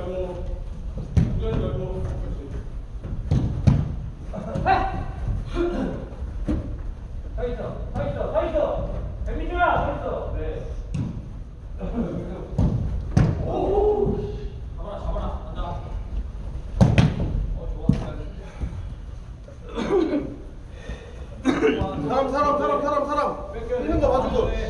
간다. 어 사람 사람 사람 사람 사람. 뛰는 거 봐주고.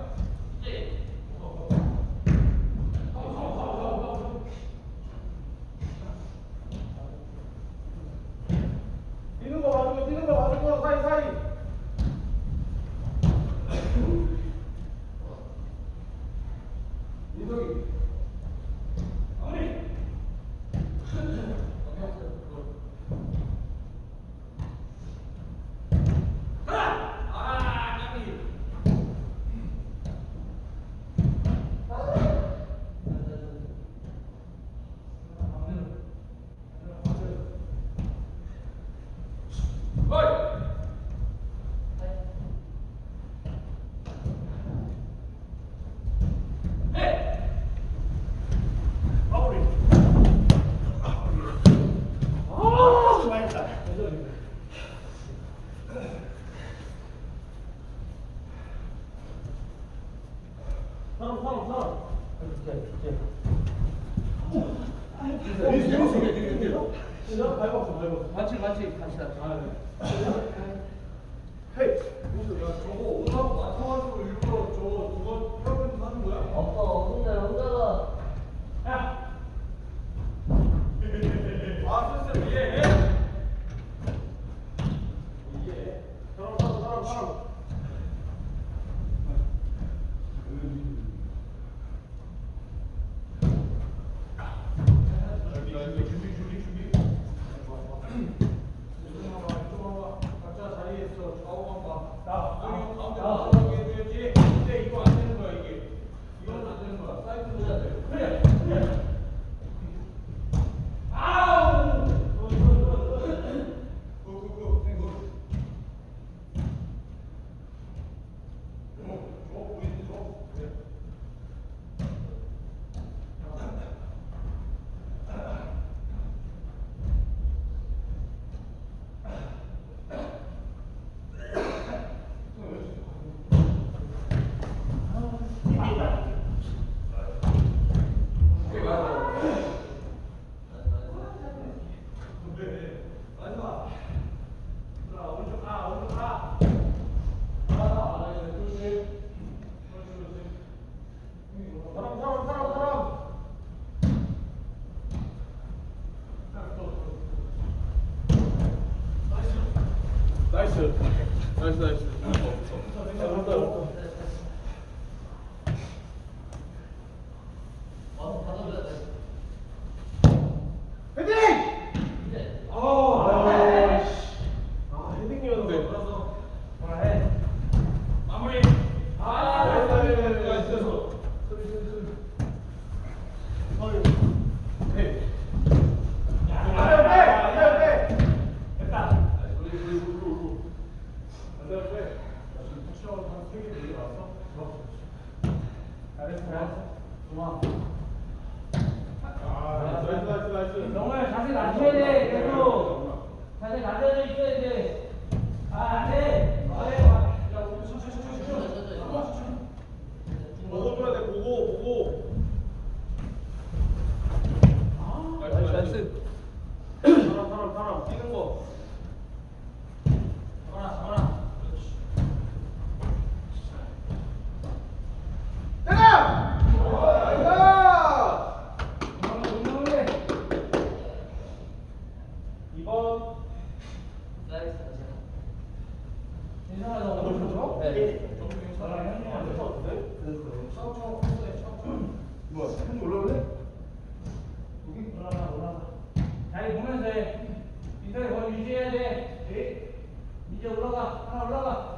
ini loh, harus selesai-selesai. 미세먼지가 느리네요. 혼자 혼자 ナイスナイス 아, 농마에 가스. 사람 사람 2번 인사하자 오늘 그렇죠? 저랑 형님 안 좋던데? 처음 평소에 처음 뭐야 형 올라올래? 여기? 올라가 올라가 자리 보면서 해 인사를 뭐 유지해야 돼 예? 네. 이제 올라가 하나 올라가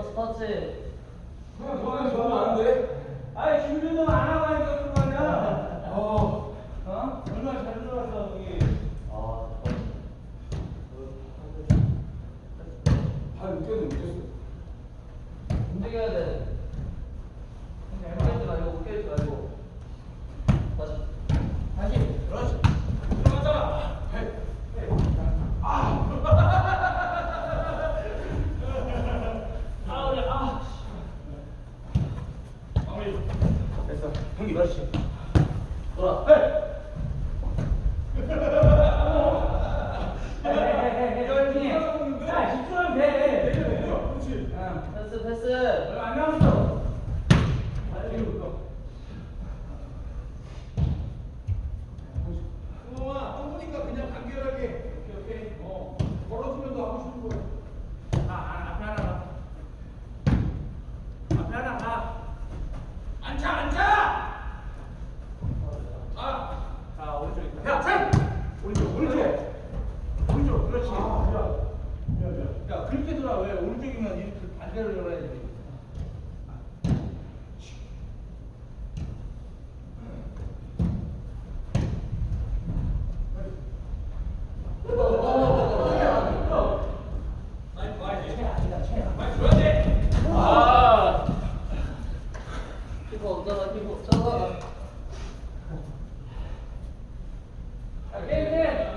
돼. 터치, 터치. 그냥 그만해 좋아하면 안 돼? 아이, 준비도 안 하고 하니까 그런 거 아니야? 어. 어? 얼마나 잘 들어갔어, 여기. 아, 발 묶여도 묶였어. 움직여야 돼. 움직이지 말고, 움직이지 말고. 다시. 다시. 그렇지. 들어갔잖아. 헤이. 헤이. 아. 아, 그래, 아. 마무리. 됐어. 형님 그렇지. 돌아. 헤이. 야, 집중하면 돼. 내려 내려. 그렇지. 응, 패스, 패스. 얼마 안 남았어. 수동아, 한 분이니까 그냥 간결하게. 오케이, 오케이. 어. 걸어주면 더 하고 싶은 거야. 아, 아, 앞에 하나 가. 앞에 하나 가. 앉아, 앉아. 아. 자, 오른쪽 있다. 야, 참. 오른쪽, 오른쪽. 오른쪽, 그렇지. 아, 미안. 미안, 미안. 야, 그렇게 돌아. 왜 오른쪽이면 이렇게 반대로 돌아야 돼? 进步，做到进步，做到啊！